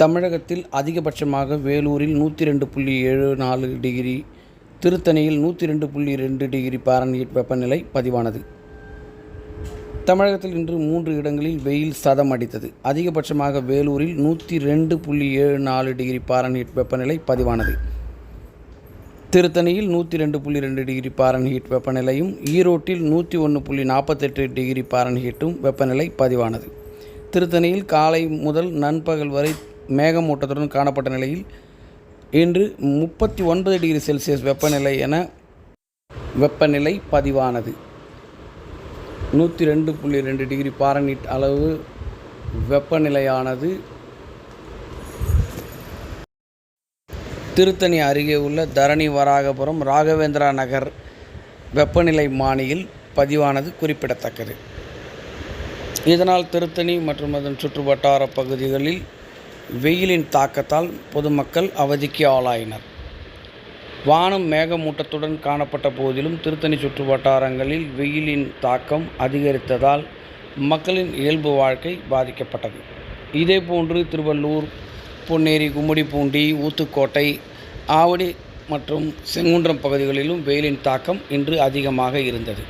தமிழகத்தில் அதிகபட்சமாக வேலூரில் நூற்றி ரெண்டு புள்ளி ஏழு நாலு டிகிரி திருத்தணியில் நூற்றி ரெண்டு புள்ளி ரெண்டு டிகிரி பாரன்ஹீட் வெப்பநிலை பதிவானது. தமிழகத்தில் இன்று மூன்று இடங்களில் வெயில் சதம் அடித்தது. அதிகபட்சமாக வேலூரில் நூற்றி ரெண்டு புள்ளி ஏழு நாலு டிகிரி பாரன்ஹீட் வெப்பநிலை பதிவானது. திருத்தணியில் நூற்றி ரெண்டு புள்ளி ரெண்டு டிகிரி பாரன்ஹீட் வெப்பநிலையும் ஈரோட்டில் நூற்றி ஒன்று புள்ளி நாற்பத்தெட்டு டிகிரி பாரன்ஹீட்டும் வெப்பநிலை பதிவானது. திருத்தணியில் காலை முதல் நண்பகல் வரை மேகமூட்டத்துடன் காணப்பட்ட நிலையில் இன்று முப்பத்தி ஒன்பது டிகிரி செல்சியஸ் வெப்பநிலை என வெப்பநிலை பதிவானது. நூற்றி ரெண்டு புள்ளி ரெண்டு டிகிரி பாரனிட் அளவு வெப்பநிலையானது. திருத்தணி அருகே உள்ள தரணி வராகபுரம் ராகவேந்திரா நகர் வெப்பநிலை மானியில் பதிவானது குறிப்பிடத்தக்கது. இதனால் திருத்தணி மற்றும் அதன் சுற்றுவட்டார பகுதிகளில் வெயிலின் தாக்கத்தால் பொதுமக்கள் அவதிக்கு ஆளாயினர். வானம் மேகமூட்டத்துடன் காணப்பட்ட போதிலும் திருத்தணி சுற்று வட்டாரங்களில் வெயிலின் தாக்கம் அதிகரித்ததால் மக்களின் இயல்பு வாழ்க்கை பாதிக்கப்பட்டது. இதேபோன்று திருவள்ளூர் பொன்னேரி கும்மிடிப்பூண்டி ஊத்துக்கோட்டை ஆவடி மற்றும் செங்குன்றம் பகுதிகளிலும் வெயிலின் தாக்கம் இன்று அதிகமாக இருந்தது.